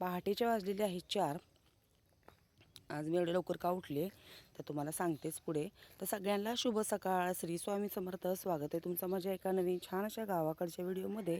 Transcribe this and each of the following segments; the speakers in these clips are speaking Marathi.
पहाटेच्या वाजलेले आहेत चार. आज मी एवढे लवकर का उठले तर तुम्हाला सांगतेच पुढे. तर सगळ्यांना शुभ सकाळ. श्री स्वामी समर्थ स्वागत आहे तुमचं माझ्या एका नवीन छान अशा गावाकडच्या व्हिडिओमध्ये.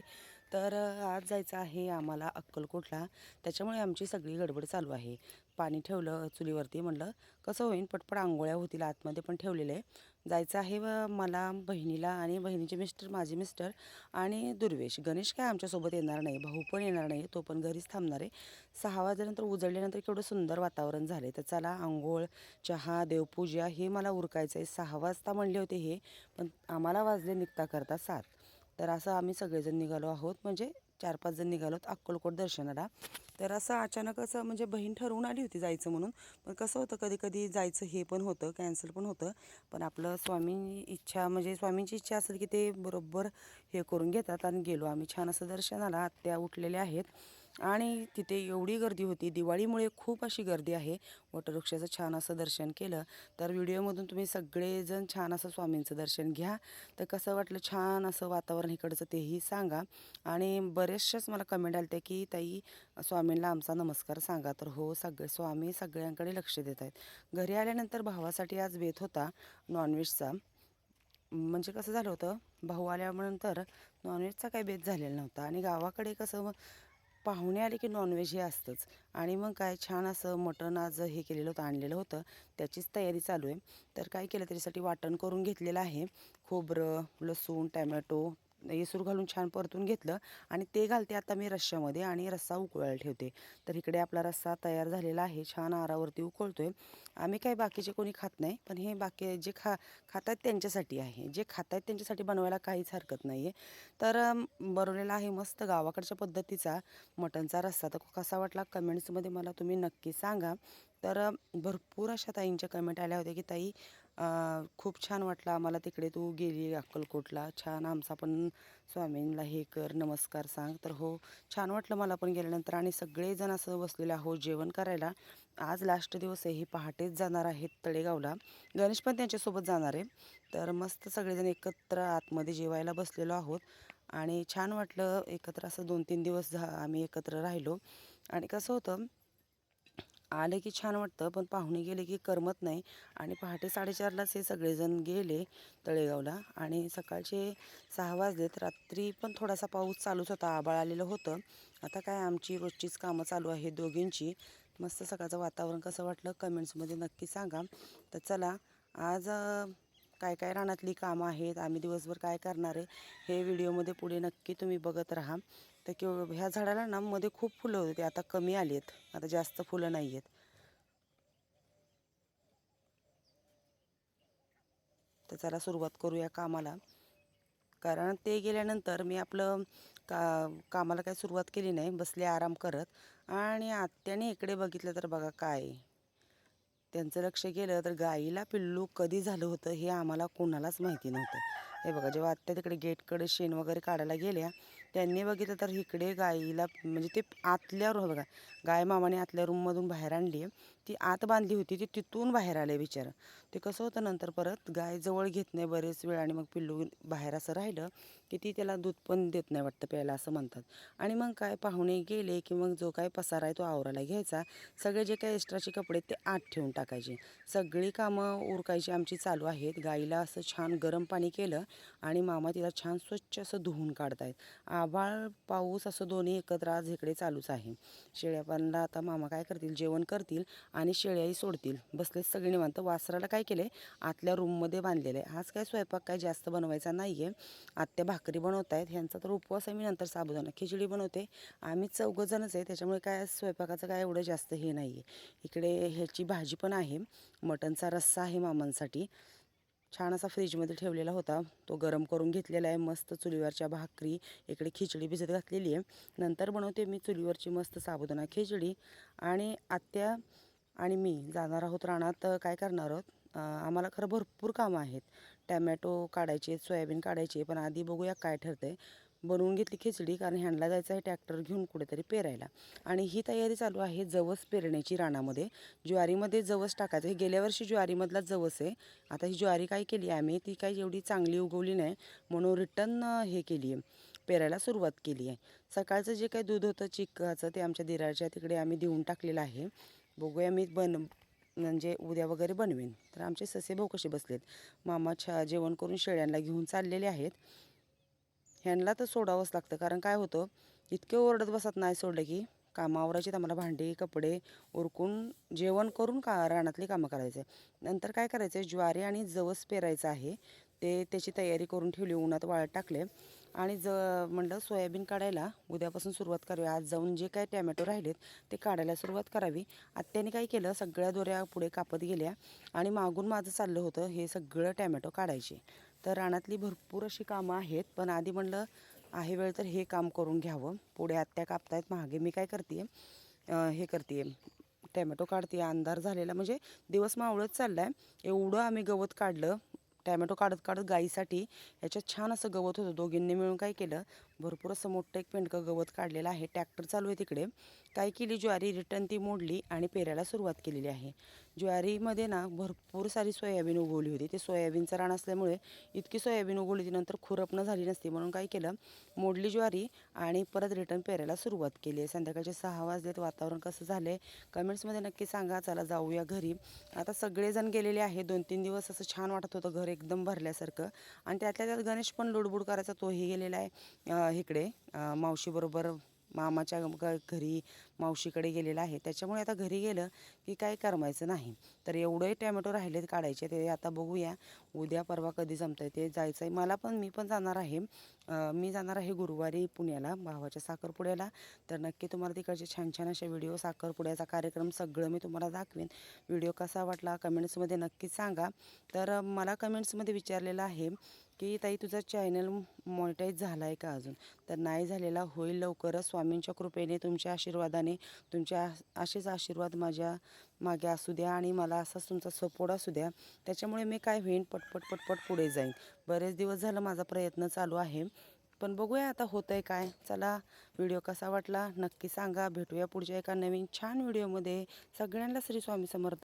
तर आज जायचं आहे आम्हाला अक्कलकोटला. त्याच्यामुळे आमची सगळी गडबड चालू आहे. पाणी ठेवलं चुलीवरती म्हणलं कसं होईन पटपट आंघोळ्या होतील आतमध्ये पण ठेवलेलं आहे. जायचं आहे व मला बहिणीला आणि बहिणीचे मिस्टर माझे मिस्टर आणि दुर्वेश. गणेश काय आमच्यासोबत येणार नाही भाऊ पण येणार नाही तो पण घरीच थांबणार आहे. सहा वाजल्यानंतर उजळल्यानंतर केवढं सुंदर वातावरण झालं तर चला आंघोळ चहा देवपूजा हे मला उरकायचं आहे सहा वाजता म्हणले होते हे पण आम्हाला वाजले निघता करता सात. तर असं आम्ही सगळेजण निघालो आहोत. म्हणजे चार पाच जण निघालो अक्कलकोट दर्शनाला. तर असं अचानक असं म्हणजे बहीण ठरवून आली होती जायचं म्हणून. पण कसं होतं कधी कधी जायचं हे पण होतं कॅन्सल पण होतं. पण आपलं स्वामी इच्छा म्हणजे स्वामींची इच्छा असेल की ते बरोबर हे करून घेतात. आणि गेलो आम्ही. छान असं दर्शनाला आत्या उठलेल्या आहेत. आणि तिथे एवढी गर्दी होती. दिवाळीमुळे खूप अशी गर्दी आहे. वटवृक्षाचं छान असं दर्शन केलं. तर व्हिडिओमधून तुम्ही सगळेजण छान असं स्वामींचं दर्शन घ्या. तर कसं वाटलं? छान असं वातावरण इकडचं तेही सांगा. आणि बरेचशाच मला कमेंट आले त्या की ताई स्वामींना आमचा नमस्कार सांगा. तर हो सगळे स्वामी सगळ्यांकडे लक्ष देत आहेत. घरी आल्यानंतर भावासाठी आज बेत होता नॉनव्हेजचा म्हणजे कसं झालं होतं? भाऊ आल्यानंतर नॉनव्हेजचा काही बेत झालेला नव्हता. आणि गावाकडे कसं पाहुणे आले की नॉनव्हेज हे असतंच. आणि मग काय छान असं मटण आज हे केलेलं होतं आणलेलं होतं. त्याचीच तयारी चालू आहे. तर काय केलं त्याच्यासाठी वाटण करून घेतलेलं आहे. खोबरं लसूण टॅमॅटो येसूर घालून छान परतून घेतलं आणि ते घालते आता मी रश्श्यामध्ये आणि रस्सा उकळायला ठेवते. तर इकडे आपला रस्सा तयार झालेला आहे. छान आरावरती उकळतोय. आम्ही काही बाकीचे कोणी खात नाही पण हे बाकी जे खा खातात त्यांच्यासाठी आहे. जे खातात त्यांच्यासाठी बनवायला काहीच हरकत नाही आहे तर बनवलेला आहे मस्त गावाकडच्या पद्धतीचा मटणचा रस्सा. तर कसा वाटला कमेंट्समध्ये मला तुम्ही नक्की सांगा. तर भरपूर अशा ताईंच्या कमेंट आल्या होत्या की ताई खूप छान वाटलं आम्हाला तिकडे तू गेली अक्कलकोटला. छान आमचा पण स्वामींना हे कर नमस्कार सांग. तर हो छान वाटलं मला पण गेल्यानंतर आणि सगळेजण असं बसलेले आहोत जेवण करायला. आज लास्ट दिवस आहे हे पहाटेच जाणार आहेत तळेगावला. गणेश पण त्यांच्यासोबत जाणार आहे. तर मस्त सगळेजण एकत्र आतमध्ये जेवायला बसलेलो आहोत. आणि छान वाटलं एकत्र असं दोन तीन दिवस झा आम्ही एकत्र राहिलो. आणि कसं होतं आले की छान वाटतं पण पाहुणे गेले की करमत नाही. आणि पहाटे साडेचारलाच हे सगळेजण गेले तळेगावला आणि सकाळचे सहा वाजलेत. रात्री पण थोडासा पाऊस चालूच होता आबाळ आलेलं होतं. आता काय आमची रोजचीच कामं चालू आहे दोघींची. मस्त सकाळचं वातावरण कसं वाटलं कमेंट्समध्ये नक्की सांगा. तर चला आज काय काय रानातली कामं आहेत आम्ही दिवसभर काय करणार आहे हे व्हिडिओमध्ये पुढे नक्की तुम्ही बघत राहा. तर किंवा ह्या झाडाला ना मध्ये खूप फुलं होती आता कमी आली आहेत आता जास्त फुलं नाही आहेत तर चला सुरुवात करूया कामाला. कारण ते गेल्यानंतर मी आपलं का कामाला काही सुरुवात केली नाही बसले आराम करत. आणि आत्याने इकडे बघितलं तर बघा काय त्यांचं लक्ष गेलं तर गाईला पिल्लू कधी झालं होतं हे आम्हाला कोणालाच माहिती नव्हतं. हे बघा जेव्हा आत्या तिकडे गेटकडे शेण वगैरे काढायला गेल्या त्यांनी बघितलं तर इकडे गाईला म्हणजे ते आतल्या रूम बघा गाय मामाने आतल्या रूममधून बाहेर आणली ती आत बांधली होती ती तिथून बाहेर आले बिचारं. ते कसं होतं नंतर परत गाय जवळ घेत नाही बरेच वेळ आणि मग पिल्लू बाहेर असं राहिलं की ती त्याला दूध पण देत नाही वाटतं प्यायला असं म्हणतात. आणि मग काय पाहुणे गेले की मग जो काय पसारा आहे तो आवराला घ्यायचा. सगळे जे काही एक्स्ट्राचे कपडे ते आत ठेवून टाकायचे. सगळी कामं उरकायची आमची चालू आहेत. गाईला असं छान गरम पाणी केलं आणि मामा तिला छान स्वच्छ असं धुवून काढतायत. आभाळ पाऊस असं दोन्ही एकत्र आज इकडे चालूच आहे. शेळ्यापांना आता मामा काय करतील? जेवण करतील आणि शेळ्याही सोडतील. बसले सगळे निवांत. वासराला काय केलं आतल्या रूममध्ये बांधलेलं. आहे आज काय स्वयंपाक काय जास्त बनवायचा नाही आहे आत्या भाकरी बनवत आहेत ह्यांचा तर उपवास आहे मी नंतर साबुदाणा खिचडी बनवते. आम्ही चौघंजणच आहे त्याच्यामुळे काय स्वयंपाकाचं काय एवढं जास्त हे नाही आहे इकडे ह्याची भाजी पण आहे. मटणचा रस्सा आहे मामांसाठी. छान असा फ्रीजमध्ये ठेवलेला होता. तो गरम करून घेतलेला आहे. मस्त चुलीवरच्या भाकरी इकडे खिचडी भिजत घातलेली आहे. नंतर बनवते मी चुलीवरची मस्त साबुदाणा खिचडी. आणि आत्या आणि मी जाणार आहोत रानात. काय करणार आहोत? आम्हाला खरं भरपूर कामं आहेत. टॅमॅटो काढायचे आहेत सोयाबीन काढायचे पण आधी बघूया काय ठरतं आहे बनवून घेतली खिचडी कारण ह्यांना जायचं आहे ट्रॅक्टर घेऊन कुठेतरी पेरायला. आणि ही तयारी चालू आहे जवस पेरण्याची रानामध्ये. ज्वारीमध्ये जवस टाकायचं. हे गेल्या वर्षी ज्वारीमधला जवस आहे. आता ही ज्वारी काय केली आम्ही ती काही एवढी चांगली उगवली नाही. म्हणून रिटर्न हे केली आहे. पेरायला सुरुवात केली आहे. सकाळचं जे काही दूध होतं चिकाचं ते आमच्या दिराच्या तिकडे आम्ही देऊन टाकलेलं आहे. बघूया मी बन म्हणजे उद्या वगैरे बनवेन. तर आमचे ससे भाऊ कसे बसलेत? मामा छा जेवण करून शेळ्यांना घेऊन चाललेले आहेत. ह्यांना तर सोडावंच लागतं. कारण काय होतं? इतके ओरडत बसत नाही सोडलं की. कामावराची आम्हाला भांडी कपडे उरकून जेवण करून का रानातली कामं करायचे? नंतर काय करायचं? आहे ज्वारी आणि जवस पेरायचं आहे. ते त्याची तयारी करून ठेवली उन्हात वाळत टाकले. आणि ज म्हणलं सोयाबीन काढायला उद्यापासून सुरुवात करावी आज जाऊन जे काय टॅमॅटो राहिलेत ते काढायला सुरुवात करावी. आत्याने काय केलं सगळ्या दोऱ्या पुढे कापत गेल्या. आणि मागून माझं चाललं होतं हे सगळं टॅमॅटो काढायचे. तर रानातली भरपूर अशी कामं आहेत पण आधी म्हणलं आहे वेळ तर हे काम करून घ्यावं. पुढे आत्या कापतायत मागे मी काय करते हे करते टॅमॅटो काढते अंधार झालेला म्हणजे दिवस मावळत चालला आहे एवढं आम्ही गवत काढलं टॅमॅटो काढत काढत गाईसाठी याच्यात छान असं गवत होतं. दोघींनी मिळून काय केलं भरपूर असं मोठं एक पेंडकं गवत काढलेलं आहे. ट्रॅक्टर चालू आहे तिकडे. काय केली ज्वारी रिटर्न ती मोडली आणि पेरायला सुरुवात केलेली आहे. ज्वारीमध्ये ना भरपूर सारी सोयाबीन उगवली होती. ते सोयाबीनचं रान असल्यामुळे इतकी सोयाबीन उगवली होती नंतर खुरपणं झाली नसती. म्हणून काय केलं मोडली ज्वारी आणि परत रिटर्न पेरायला सुरुवात केली. आहे संध्याकाळचे सहा वाजलेत वातावरण कसं झालं आहे कमेंट्समध्ये नक्की सांगा. चला जाऊया घरी. आता सगळेजण गेलेले आहे दोन तीन दिवस असं छान वाटत होतं घर एकदम भरल्यासारखं. आणि त्यातल्या त्यात गणेश पण लुडबुड करायचा तोही गेलेला आहे. इकडे मावशीबरोबर मामाच्या घरी मावशीकडे गेलेलं आहे. त्याच्यामुळे आता घरी गेलं की काय करमायचं नाही. तर एवढे टॅमॅटो राहिलेत काढायचे ते आता बघूया. उद्या परवा कधी जमतं आहे ते जायचं आहे मला पण मी पण जाणार आहे. मी जाणार आहे गुरुवारी पुण्याला भावाच्या साखरपुड्याला. तर नक्की तुम्हाला तिकडचे छान छान असे व्हिडिओ साखरपुड्याचा कार्यक्रम सगळं मी तुम्हाला दाखवेन. व्हिडिओ कसा वाटला कमेंट्समध्ये नक्की सांगा. तर मला कमेंट्समध्ये विचारलेलं आहे की ताई तुझा चॅनल मॉनिटाईज झाला आहे का अजून? तर नाही झालेला होईल लवकरच. स्वामींच्या कृपेने तुमच्या आशीर्वादाने तुमच्या असेच आशीर्वाद माझ्या मागे असू द्या आणि मला असाच तुमचा सपोर्ट असू द्या. त्याच्यामुळे मी काय होईन? पटपट पटपट पुढे जाईन. बरेच दिवस झालं माझा प्रयत्न चालू आहे. पण बघूया आता होतं आहे काय? चला व्हिडिओ कसा वाटला? नक्की सांगा. भेटूया पुढच्या एका नवीन छान व्हिडिओमध्ये सगळ्यांना श्री स्वामी समर्थ.